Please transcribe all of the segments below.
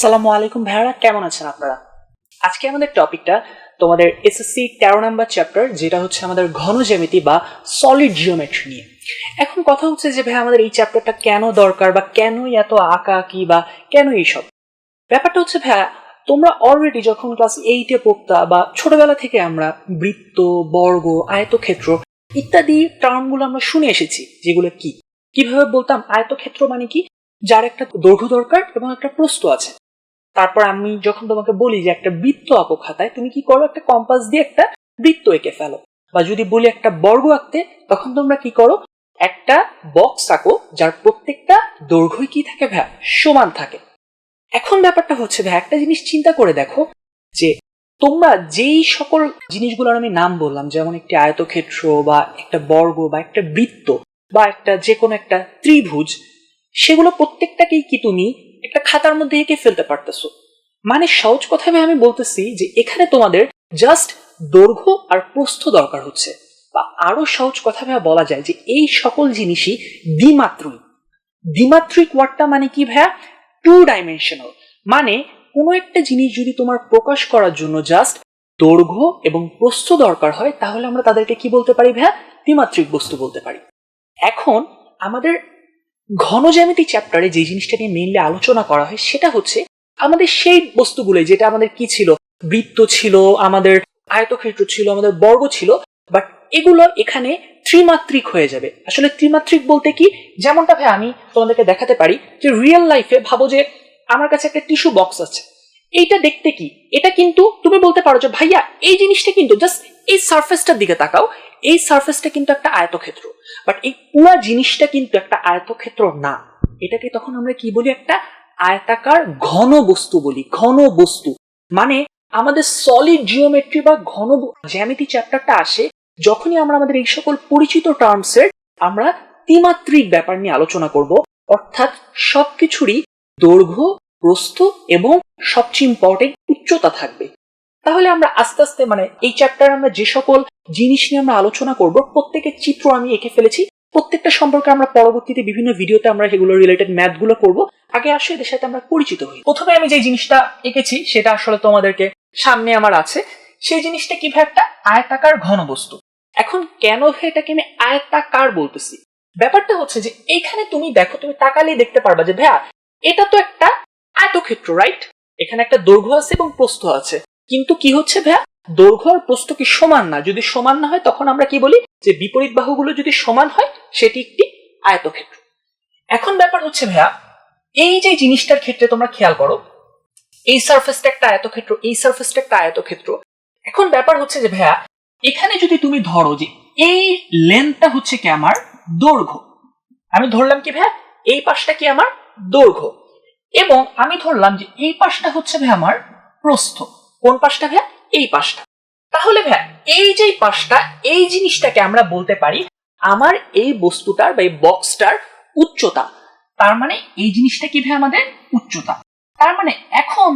আসসালামু আলাইকুম ভাইয়ারা, কেমন আছেন আপনারা? আজকে আমাদের টপিকটা তোমাদের এসএসসি তেরো নাম্বার চ্যাপ্টার যেটা হচ্ছে আমাদের ঘন জ্যামিতি বা সলিড জিওমেট্রি নিয়ে। এখন কথা হচ্ছে যে ভাই আমাদের এই চ্যাপ্টারটা কেন দরকার বা কেন এত আঁকা আঁকি বা কেন এইসব? ব্যাপারটা হচ্ছে ভাইয়া, তোমরা অলরেডি যখন ক্লাস এইটে পড়তা বা ছোটবেলা থেকে আমরা বৃত্ত, বর্গ, আয়তক্ষেত্র ইত্যাদি টার্মগুলো আমরা শুনে এসেছি, যেগুলো কি? কীভাবে বলতাম আয়তক্ষেত্র মানে কি? যার একটা দৈর্ঘ্য দরকার এবং একটা প্রস্থ আছে। তারপর আমি যখন তোমাকে বলি যে একটা বৃত্ত আঁকো খাতায়, তুমি কি করো? একটা কম্পাস দিয়ে একটা বৃত্ত এঁকে ফেলো। বা যদি বলি একটা বর্গ আঁকতে, তখন তোমরা কি করো? একটা বক্স আঁকো, যার প্রত্যেকটা দৈর্ঘ্যই কি থাকে ভাই সমান থাকে। এখন ব্যাপারটা হচ্ছে ভাই একটা জিনিস চিন্তা করে দেখো যে তোমরা যেই সকল জিনিসগুলোর আমি নাম বললাম, যেমন একটি আয়তক্ষেত্র বা একটা বর্গ বা একটা বৃত্ত বা একটা যে কোনো একটা ত্রিভুজ, সেগুলো প্রত্যেকটাকেই কি তুমি একটা খাতার মধ্যে এঁকে ফেলতে পারতেছো। মানে সহজ কথায় আমি বলতেছি যে এখানে তোমাদের জাস্ট দৈর্ঘ্য আর প্রস্থ দরকার হচ্ছে। বা আরও সহজ কথা বলা যায় যে এই সকল জিনিসই দ্বিমাত্রিক। দ্বিমাত্রিক ওয়ার্ডটা মানে কি ভাইয়া? টু ডাইমেনশনাল মানে কোনো একটা জিনিস যদি তোমার প্রকাশ করার জন্য জাস্ট দৈর্ঘ্য এবং প্রস্থ দরকার হয়, তাহলে আমরা তাদেরকে কি বলতে পারি ভাইয়া? দ্বিমাত্রিক বস্তু বলতে পারি। এখন আমাদের ঘন জ্যামিতি চ্যাপ্টারে যে জিনিসটা নিয়ে মেইনলি আলোচনা করা হয়, সেটা হচ্ছে আমাদের সেই বস্তুগুলো যেটা আমাদের কি ছিল? বৃত্ত ছিল, আমাদের আয়তক্ষেত্র ছিল, আমাদের বর্গ ছিল বাট এগুলো এখানে ত্রিমাত্রিক হয়ে যাবে। আসলে ত্রিমাত্রিক বলতে কি? যেমনটা ভাই আমি তোমাদেরকে দেখাতে পারি যে রিয়েল লাইফে ভাবো যে আমার কাছে একটা টিস্যু বক্স আছে। এইটা দেখতে কি? এটা কিন্তু তুমি বলতে পারো যে, ভাইয়া, এই জিনিসটা কিন্তু জাস্ট এই সারফেসটার দিকে তাকাও, এই সারফেসটা কিন্তু একটা আয়তক্ষেত্র। বাট এই পুরো জিনিসটা কিন্তু একটা আয়তক্ষেত্র না। এটাকে তখন আমরা কি বলি? একটা আয়তাকার ঘন বস্তু বলি, ঘন বস্তু। মানে আমাদের সলিড জিওমেট্রি বা ঘন জ্যামিতি চ্যাপ্টারটা আসে, যখনই আমরা আমাদের এই সকল পরিচিত টার্মসের আমরা ত্রিমাত্রিক ব্যাপার নিয়ে আলোচনা করব, অর্থাৎ সবকিছুরই দৈর্ঘ্য, প্রস্থ এবং সবচেয়ে ইম্পর্টেন্ট উচ্চতা থাকবে। তাহলে আমরা আস্তে আস্তে মানে এই চ্যাপ্টারে আমরা যে সকল জিনিস নিয়ে আমরা আলোচনা করব, প্রত্যেকের চিত্র আমি এঁকে ফেলেছি। প্রত্যেকটা সম্পর্কে আমরা পরবর্তীতে বিভিন্ন ভিডিওতে আমরা সেগুলো রিলেটেড ম্যাথগুলো করব। আগে আসলে এদের সাথে আমরা পরিচিত হই। প্রথমে আমি যে জিনিসটা এঁকেছি, সেটা আসলে তোমাদেরকে সামনে আমার আছে। সেই জিনিসটা কীভাবে একটা? আয়তাকার ঘন বস্তু এখন কেন এটাকে আমি আয়তাকার বলতেছি? ব্যাপারটা হচ্ছে যে, এইখানে তুমি দেখো, তুমি তাকালেই দেখতে পারবা যে, ভাইয়া, এটা তো একটা আয়তক্ষেত্র রাইট এখানে একটা দৈর্ঘ্য আছে এবং প্রস্থ আছে। কিন্তু কি হচ্ছে ভাইয়া? দৈর্ঘ্য আর প্রস্থ কি সমান না? যদি সমান না হয়, তখন আমরা কি বলি? যে বিপরীত বাহুগুলো যদি সমান হয়, সেটি একটি আয়তক্ষেত্র। এখন ব্যাপার হচ্ছে ভাইয়া, এই যে জিনিসটার ক্ষেত্রে তোমরা খেয়াল করো, এই সারফেসটা একটা আয়তক্ষেত্র, এই সারফেসটা একটা আয়তক্ষেত্র। এখন ব্যাপার হচ্ছে যে ভাইয়া, এখানে যদি তুমি ধরো যে এই লেন্থটা হচ্ছে কি আমার দৈর্ঘ্য। আমি ধরলাম কি ভাইয়া? এই পাশটা কি আমার দৈর্ঘ্য। এবং আমি ধরলাম যে এই পাশটা হচ্ছে ভাই আমার প্রস্থ। কোন পাশটা ভাইয়া? এই পাশটা। তাহলে ভাইয়া, এই যে পাশটা, এই জিনিসটাকে আমরা বলতে পারি আমার এই বস্তুটার বা এই বক্সটার উচ্চতা। তার মানে এই জিনিসটা কি ভাই আমাদের? উচ্চতা। তার মানে এখন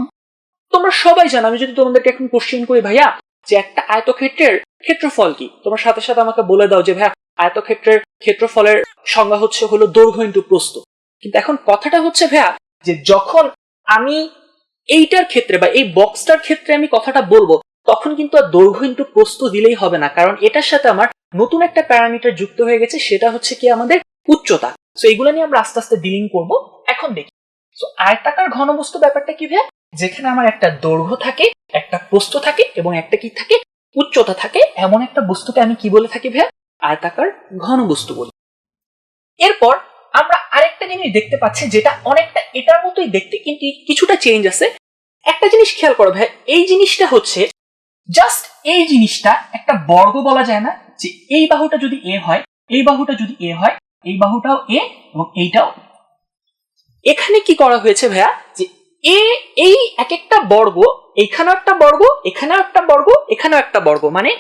তোমরা সবাই জানো, আমি যদি তোমাদেরকে এখন কোশ্চেন করি ভাইয়া, যে একটা আয়তক্ষেত্রের ক্ষেত্রফল কি? তোমার সাথে সাথে আমাকে বলে দাও যে ভাইয়া, আয়তক্ষেত্রের ক্ষেত্রফলের সংজ্ঞা হচ্ছে হলো দৈর্ঘ্য ইন্টু প্রস্থ। কিন্তু এখন কথাটা হচ্ছে ভাইয়া, যে যখন আমি এইটার ক্ষেত্রে বা এই বক্সটার ক্ষেত্রে আমি কথাটা বলব, তখন কিন্তু আর দৈর্ঘ্য ইন্টু প্রস্থ দিলেই হবে না। কারণ এটার সাথে আমার নতুন একটা প্যারামিটার যুক্ত হয়ে গেছে, সেটা হচ্ছে কি আমাদের উচ্চতা। তো এইগুলো নিয়ে আমরা আস্তে আস্তে ডিলিং করব। এখন দেখি। তো আয়তাকার ঘনবস্তু ব্যাপারটা কি ভাইয়া? যেখানে আমার একটা দৈর্ঘ্য থাকে, একটা প্রস্থ থাকে এবং একটা কি থাকে? উচ্চতা থাকে। এমন একটা বস্তুকে আমি কি বলে থাকি ভাইয়া? আয়তাকার ঘনবস্তু বলি। এরপর আমরা আরেকটা জিনিস দেখতে পাচ্ছি যেটা অনেকটা এটার মতোই দেখতে, কিন্তু কিছুটা চেঞ্জ আছে। একটা জিনিস খেয়াল করো ভাই, এই জিনিসটা হচ্ছে জাস্ট এই জিনিসটা একটা বর্গ বলা যায় না, যে এই বাহুটা যদি এ হয়, এই বাহুটা যদি এ হয়, এই বাহুটাও এ এবং এইটাও। এখানে কি করা হয়েছে ভাইয়া? যে এ, এই এক একটা বর্গ এইখানেও একটা বর্গ, এখানেও একটা বর্গ, এখানেও একটা বর্গ মানে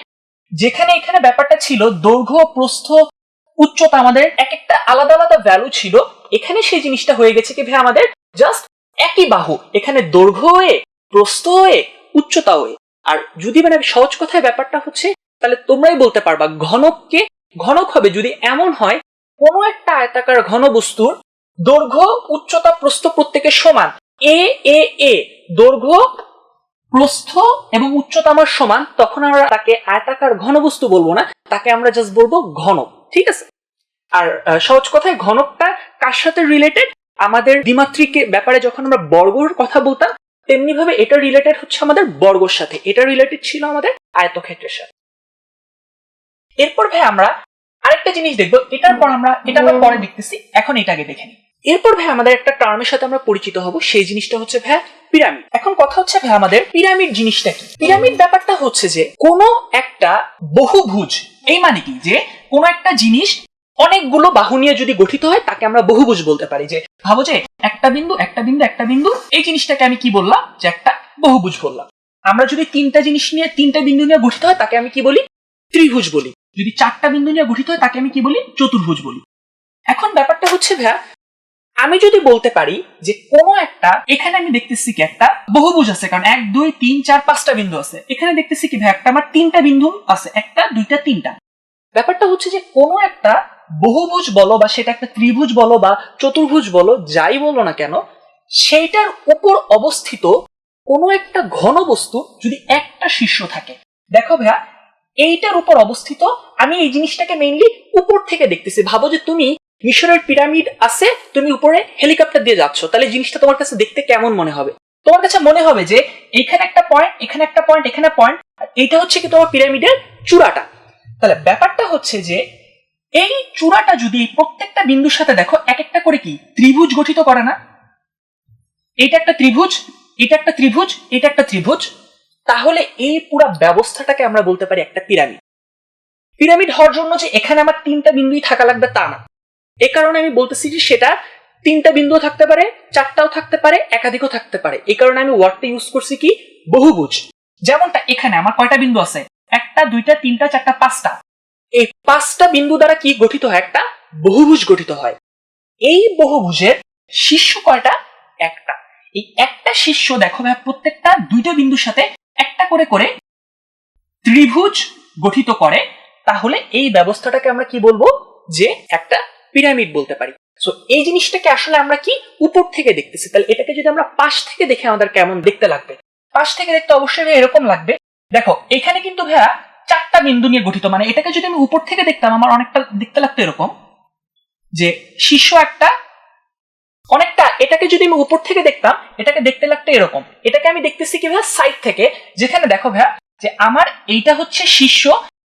যেখানে এখানে ব্যাপারটা ছিল দৈর্ঘ্য, প্রস্থ উচ্চতা আমাদের এক একটা আলাদা আলাদা ভ্যালু ছিল। এখানে সেই জিনিসটা হয়ে গেছে কি ভাই আমাদের জাস্ট একই বাহু। এখানে দৈর্ঘ্য হয়ে প্রস্থ হয়ে উচ্চতা হয়ে আর যদি মানে সহজ কথায় ব্যাপারটা হচ্ছে, তাহলে তোমরাই বলতে পারবা ঘনককে ঘনক হবে যদি এমন হয়, কোনো একটা আয়তাকার ঘন বস্তুর দৈর্ঘ্য, উচ্চতা, প্রস্থ প্রত্যেকের সমান। এ এ এ, দৈর্ঘ্য, প্রস্থ এবং উচ্চতা আমার সমান, তখন আমরা তাকে আয়তাকার ঘনবস্তু বলব না, তাকে আমরা জাস্ট বলব ঘনক। ঠিক আছে? আর সহজ কথায় ঘনকটা কার সাথে রিলেটেড আমাদের দ্বিমাত্রিক ব্যাপারে যখন আমরা বর্গর কথা বলতাম তেমনি ভাবে এটা রিলেটেড হচ্ছে আমাদের বর্গর সাথে। এটা রিলেটেড ছিল আমাদের আয়তক্ষেত্রের সাথে। এরপর ভাই আমরা আরেকটা জিনিস দেখব। এটার পর আমরা, এটা আমরা পরে দেখতেছি। এখন এটাকে দেখে নিই। এরপর ভাই আমাদের একটা টার্মের সাথে আমরা পরিচিত হব। সেই জিনিসটা হচ্ছে ভাই পিরামিড। এখন কথা হচ্ছে ভাই আমাদের পিরামিড জিনিসটা কি? পিরামিড ব্যাপারটা হচ্ছে যে কোনো একটা বহুভুজ এই মানে কি? যে কোনো একটা জিনিস অনেকগুলো বাহু নিয়ে যদি গঠিত হয়, তাকে আমরা বহুভুজ বলতে পারি। যে ভাবো যে একটা বিন্দু একটা বিন্দু একটা বিন্দু, এই জিনিসটাকে আমি কি বললাম? যে একটা বহুভুজ বললাম। আমরা যদি তিনটা জিনিস নিয়ে, তিনটা বিন্দু নিয়ে গঠিত হয়, তাকে আমি কি বলি? ত্রিভুজ বলি। যদি চারটা বিন্দু নিয়ে গঠিত হয়, তাকে আমি কি বলি? চতুর্ভুজ বলি। এখন ব্যাপারটা হচ্ছে, ভাইয়া আমি যদি বলতে পারি যে কোন একটা, এখানে আমি দেখতেছি কি একটা বহুভুজ আছে, কারণ এক, দুই, তিন, চার, পাঁচটা বিন্দু আছে। এখানে দেখতেছি কি ভাই, একটা আমার তিনটা বিন্দু আছে, একটা, দুইটা, তিনটা। ব্যাপারটা হচ্ছে যে কোনো একটা বহুভুজ বলো বা সেটা একটা ত্রিভুজ বলো বা চতুর্ভুজ বলো, যাই বলো না কেন, সেইটার উপর অবস্থিত কোনো একটা ঘন বস্তু যদি একটা শীর্ষ থাকে। দেখো ভাইয়া, এইটার উপর অবস্থিত, আমি এই জিনিসটাকে মেইনলি উপর থেকে দেখতেছি। ভাবো যে তুমি মিশরের পিরামিড আছে, তুমি উপরে হেলিকপ্টার দিয়ে যাচ্ছ। তাহলে জিনিসটা তোমার কাছে দেখতে কেমন মনে হবে? তোমার কাছে মনে হবে যে, এখানে একটা পয়েন্ট এখানে একটা পয়েন্ট এখানে পয়েন্ট এইটা হচ্ছে কি তোমার পিরামিডের চূড়াটা। তাহলে ব্যাপারটা হচ্ছে যে, এই চূড়াটা যদি প্রত্যেকটা বিন্দুর সাথে দেখো, এক একটা করে কি? ত্রিভুজ গঠিত করে না? এটা একটা ত্রিভুজ এটা একটা ত্রিভুজ এটা একটা ত্রিভুজ। তাহলে এই পুরো ব্যবস্থাটাকে আমরা বলতে পারি একটা পিরামিড। পিরামিড হওয়ার জন্য যে এখানে আমার তিনটা বিন্দুই থাকা লাগবে তা না। এ কারণে আমি বলতেছি যে সেটা তিনটা বিন্দুও থাকতে পারে, চারটাও থাকতে পারে, একাধিকও থাকতে পারে। এই কারণে আমি ওয়ার্ডটা ইউজ করছি কি? বহুভুজ। যেমনটা এখানে আমার কয়টা বিন্দু আছে? একটা, দুইটা, তিনটা, চারটা, পাঁচটা। এই পাঁচটা বিন্দু দ্বারা কি গঠিত হয়? একটা বহুভুজ গঠিত হয়। এই বহুভুজের শীর্ষ কয়টা? একটা। এই একটা শীর্ষ, দেখো ভাই, প্রত্যেকটা দুইটা বিন্দুর সাথে একটা করে করে ত্রিভুজ গঠিত করে, তাহলে এই ব্যবস্থাটাকে আমরা কি বলব? যে একটা পিরামিড বলতে পারি। সো এই জিনিসটাকে আসলে আমরা কি? উপর থেকে দেখতেছি। তাহলে এটাকে যদি আমরা পাশ থেকে দেখে আমাদের কেমন দেখতে লাগবে? পাশ থেকে দেখতে অবশ্যই এরকম লাগবে। দেখো, এখানে কিন্তু ভাইয়া চারটা বিন্দু নিয়ে গঠিত। মানে এটাকে যদি আমি উপর থেকে দেখতাম, আমার অনেকটা দেখতে লাগতো এরকম। যে শীর্ষ একটা, অনেকটা, এটাকে যদি আমি উপর থেকে দেখতাম, এটাকে দেখতে লাগতো এরকম। এটাকে আমি দেখতেছি কি ভাইয়া? সাইড থেকে। যেখানে দেখো ভাইয়া, যে আমার এইটা হচ্ছে শীর্ষ,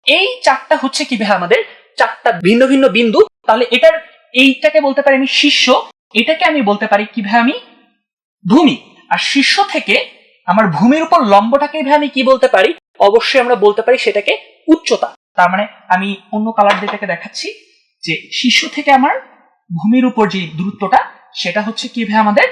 এই চারটা হচ্ছে কি ভাইয়া আমাদের? চারটা ভিন্ন ভিন্ন বিন্দু তাহলে এটার, এইটাকে বলতে পারি আমি শীর্ষ এটাকে আমি বলতে পারি কি ভাই আমি? ভূমি। আর শীর্ষ থেকে আমার ভূমির উপর লম্বটাকে আমি কি বলতে পারি? অবশ্যই আমরা বলতে পারি সেটাকে উচ্চতা। তার মানে আমি অন্য কালার দিয়েটাকে দেখাচ্ছি যে শীর্ষ থেকে আমার ভূমির উপর যে দূরত্বটা, সেটা হচ্ছে কি ভাই আমাদের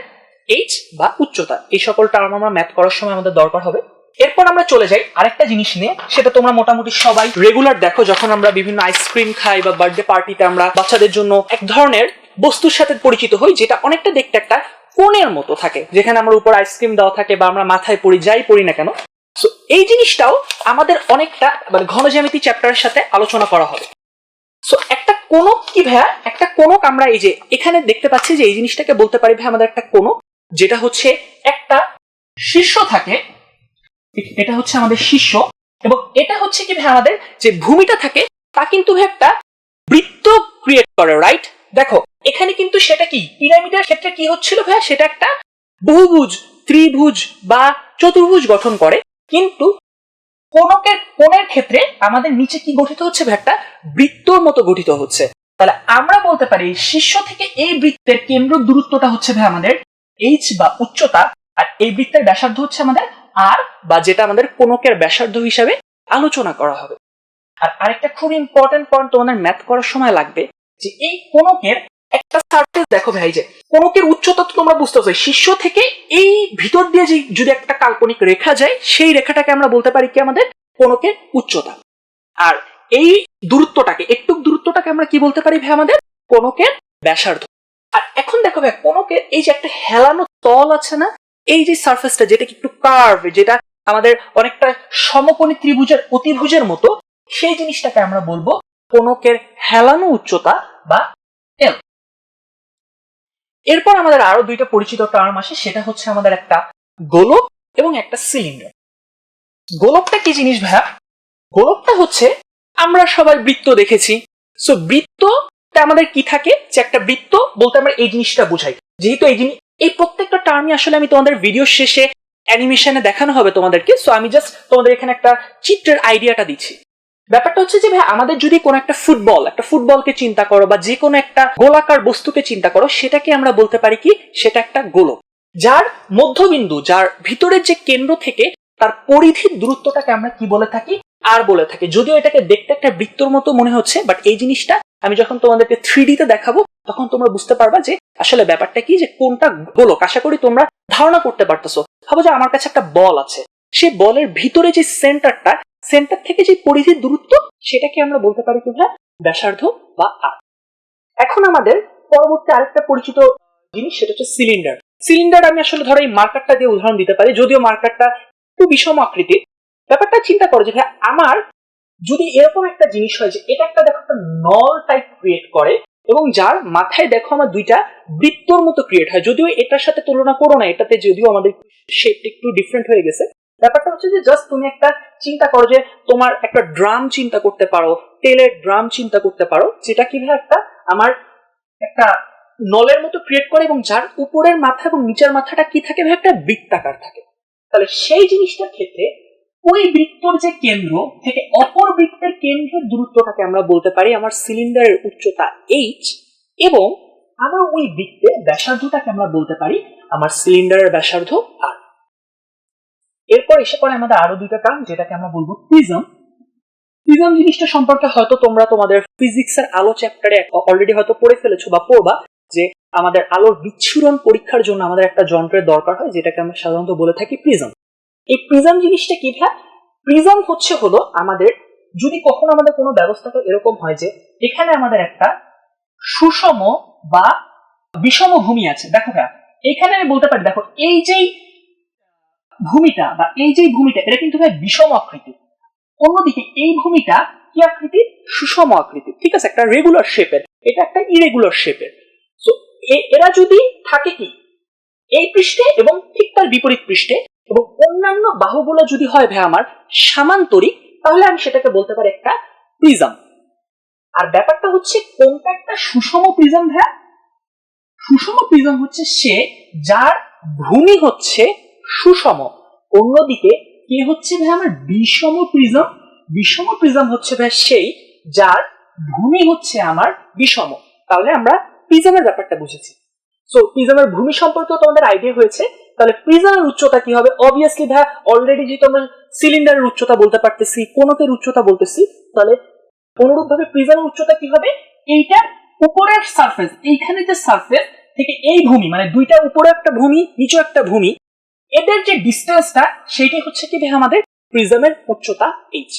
এইচ বা উচ্চতা। এই সকল টার্ম আমরা ম্যাথ করার সময় আমাদের দরকার হবে। এরপর আমরা চলে যাই আরেকটা জিনিস নিয়ে, সেটা তোমরা মোটামুটি সবাই রেগুলার দেখো যখন আমরা বিভিন্ন আইসক্রিম খাই বা বার্থডে পার্টিতে আমরা বাচ্চাদের জন্য এক ধরনের বস্তুর সাথে পরিচিত হই, যেটা অনেকটা দেখতে একটা কোণের মতো থাকে, যেখানে আমরা উপর আইসক্রিম দেওয়া থাকে বা আমরা মাথায় পরি যাই পড়ি না কেন। সো এই জিনিসটাও আমাদের অনেকটা মানে ঘন জ্যামিতি চ্যাপ্টারের সাথে আলোচনা করা হবে। সো একটা কোনক কি ভাইয়া? একটা কোনক আমরা এই যে এখানে দেখতে পাচ্ছি যে এই জিনিসটাকে বলতে পারি ভাই আমাদের একটা কোনক যেটা হচ্ছে একটা শীর্ষ থাকে এটা হচ্ছে আমাদের শীর্ষ এবং এটা হচ্ছে কি ভাই আমাদের যে ভূমিটা থাকে, তা কিন্তু একটা বৃত্ত ক্রিয়েট করে রাইট দেখো, এখানে কিন্তু সেটা কি? পিরামিডের ক্ষেত্রে কি হচ্ছিল ভাই? সেটা একটা বহুভুজ, ত্রিভুজ বা চতুর্ভুজ গঠন করে, কিন্তু কোনকের, কোণের ক্ষেত্রে আমাদের নিচে কি গঠিত হচ্ছে একটা বৃত্তর মতো গঠিত হচ্ছে। তাহলে আমরা বলতে পারি শীর্ষ থেকে এই বৃত্তের কেন্দ্র দূরত্বটা হচ্ছে ভাই আমাদের এইচ বা উচ্চতা, আর এই বৃত্তের ব্যাসার্ধ হচ্ছে আমাদের আর বা যেটা আমাদের কোনকের ব্যাসার্ধ হিসাবে আলোচনা করা হবে। আর আরেকটা খুব ইম্পর্টেন্ট পয়েন্ট তোমাদের ম্যাথ করার সময় লাগবে যে এই কোনকের একটা সারফেস দেখো ভাই যে, কোনকের উচ্চতা তো তোমরা বুঝতে পারছ, শীর্ষ থেকে এই ভিতর দিয়ে যে যদি একটা কাল্পনিক রেখা যায়, সেই রেখাটাকে আমরা বলতে পারি কি আমাদের? কোনকের উচ্চতা। আর এই দূরত্বটাকে, একটু দূরত্বটাকে আমরা কি বলতে পারি ভাই আমাদের? কোনকের ব্যাসার্ধ। আর এখন দেখো ভাই, কোনকের এই যে একটা হেলানো তল আছে না এই যে সারফেসটা যেটা একটু কার্ভ যেটা আমাদের অনেকটা সমকোণী ত্রিভুজের অতিভুজের মতো, সেই জিনিসটাকে আমরা বলব কোনকের হেলানো উচ্চতা বা এল এরপর আমাদের আরও দুইটা পরিচিত টার্ম আসে, সেটা হচ্ছে আমাদের একটা গোলক এবং একটা সিলিন্ডার গোলকটা কি জিনিস ভাইয়া? গোলকটা হচ্ছে আমরা সবাই বৃত্ত দেখেছি। সো বৃত্ততে আমাদের কি থাকে? যে একটা বৃত্ত বলতে আমরা এই জিনিসটা বোঝাই। যেহেতু এই জিনিস এই প্রত্যেকটা টার্মই আসলে আমি তোমাদের ভিডিও শেষে অ্যানিমেশনে দেখানো হবে তোমাদেরকে সো আমি জাস্ট তোমাদের এখানে একটা চিত্রের আইডিয়াটা দিচ্ছি। ব্যাপারটা হচ্ছে যে ভাই, আমাদের যদি কোনো একটা ফুটবল একটা ফুটবলকে চিন্তা করো বা যে কোনো একটা গোলাকার বস্তুকে চিন্তা করো, সেটাকে আমরা বলতে পারি কি, সেটা একটা গোলক। যার মধ্যবিন্দু, যার ভিতরের যে কেন্দ্র থেকে তার পরিধির দূরত্বটাকে আমরা কি বলে থাকি? আর বলে থাকি। যদিও এটাকে দেখতে একটা বৃত্তর মতো মনে হচ্ছে বাট এই জিনিসটা আমি যখন তোমাদেরকে থ্রি তে দেখাবো, তখন তোমরা বুঝতে পারবা যে আসলে ব্যাপারটা কি যে কোনটা গোলক? আশা করি তোমরা ধারণা করতে পারতেছো। ভাবো যে আমার কাছে একটা বল আছে। সে বলের ভিতরে যে সেন্টারটা, সেন্টার থেকে যে পরিধির দূরত্ব সেটাকে আমরা বলতে পারি কি ব্যাসার্ধ বা আর এখন আমাদের পরবর্তী আরেকটা পরিচিত জিনিস, সেটা হচ্ছে সিলিন্ডার। সিলিন্ডার আমি আসলে ধরো এই মার্কারটা দিয়ে উদাহরণ দিতে পারি, যদিও মার্কারটা একটু বিষম আকৃতির। ব্যাপারটা চিন্তা করো যে আমার যদি এরকম একটা জিনিস হয় যে, এটা একটা দেখো একটা নল টাইপ ক্রিয়েট করে এবং যার মাথায় দেখো আমার দুইটা বৃত্তর মতো ক্রিয়েট হয়। যদিও এটার সাথে তুলনা করো না, এটাতে যদিও আমাদের শেপটা একটু ডিফারেন্ট হয়ে গেছে। ব্যাপারটা হচ্ছে যে জাস্ট তুমি একটা চিন্তা করো যে তোমার একটা ড্রাম চিন্তা করতে পারো, তেলের ড্রাম চিন্তা করতে পারো, যেটা কীভাবে একটা আমার একটা নলের মতো ক্রিয়েট করে এবং যার উপরের মাথা এবং নিচের মাথাটা কি থাকে? একটা বৃত্তাকার থাকে। তাহলে সেই জিনিসটার ক্ষেত্রে ওই বৃত্তর যে কেন্দ্র থেকে অপর বৃত্তের কেন্দ্রের দূরত্বটাকে আমরা বলতে পারি আমার সিলিন্ডারের উচ্চতা এইচ এবং আমার ওই বৃত্তের ব্যাসার্ধটাকে আমরা বলতে পারি আমার সিলিন্ডারের ব্যাসার্ধ আর এরপর এসে পড়ে আমাদের আরও দুইটা টার্ম, যেটাকে আমরা বলব প্রিজম। প্রিজম জিনিসটা সম্পর্কে হয়তো তোমরা তোমাদের ফিজিক্সের আলো চ্যাপ্টারে অলরেডি হয়তো পড়ে ফেলেছো বা পড়বা যে আমাদের আলোর বিচ্ছুরণ পরীক্ষার জন্য আমাদের একটা যন্ত্রের দরকার হয়, যেটাকে আমরা সাধারণত বলে থাকি প্রিজম। এই প্রিজম জিনিসটা কি ভাই? প্রিজম হচ্ছে হলো আমাদের, যদি কখনো আমাদের কোনো ব্যবস্থাটা এরকম হয় যে এখানে আমাদের একটা সুষম বা বিষম ভূমি আছে। দেখো ভাই, এখানে আমি বলতে পারি, দেখো, এই যেই ভূমিটা বা এই যে ভূমিটা, এটা কিন্তু ভাই বিষম আকৃতি। অন্যদিকে এই ভূমিটা কি আকৃতি? সুষম আকৃতি। ঠিক আছে, একটা রেগুলার শেপের এটা একটা ইরেগুলার শেপের তো এরা যদি থাকে কি? এই পৃষ্ঠে এবং ঠিক তার বিপরীত পৃষ্ঠে এবং অন্যান্য বাহুগুলো যদি হয় ভাই আমার সামান্তরিক, তাহলে আমি সেটাকে বলতে পারি একটা প্রিজম আর ব্যাপারটা হচ্ছে কোনটা একটা সুষম প্রিজম ভাইয়া সুষম প্রিজম হচ্ছে সে যার ভূমি হচ্ছে সুষম। অন্যদিকে কে হচ্ছে ভাই আমার? বিষম প্রিজম বিষম প্রিজম হচ্ছে ভাই সেই যার ভূমি হচ্ছে আমার বিষম। তাহলে আমরা প্রিজমের ব্যাপারটা বুঝেছি। সো প্রিজমের ভূমি সম্পর্কেও তোমাদের আইডিয়া হয়েছে। তাহলে প্রিজমের উচ্চতা কি হবে? অবভিয়াসলি ভাই অলরেডি যেহেতু আমরা সিলিন্ডারের উচ্চতা বলতে পারতেছি কোনতের উচ্চতা বলতেছি, তাহলে অনুরূপ ভাবে প্রিজমের উচ্চতা কি হবে? এইটার উপরের সারফেস এইখানে যে সারফেস থেকে এই ভূমি মানে দুইটা উপরে একটা ভূমি, নিচে একটা ভূমি, এদের যে ডিস্টেন্সটা সেইটাই হচ্ছে কি ভাই আমাদের প্রিজমের উচ্চতা এইচ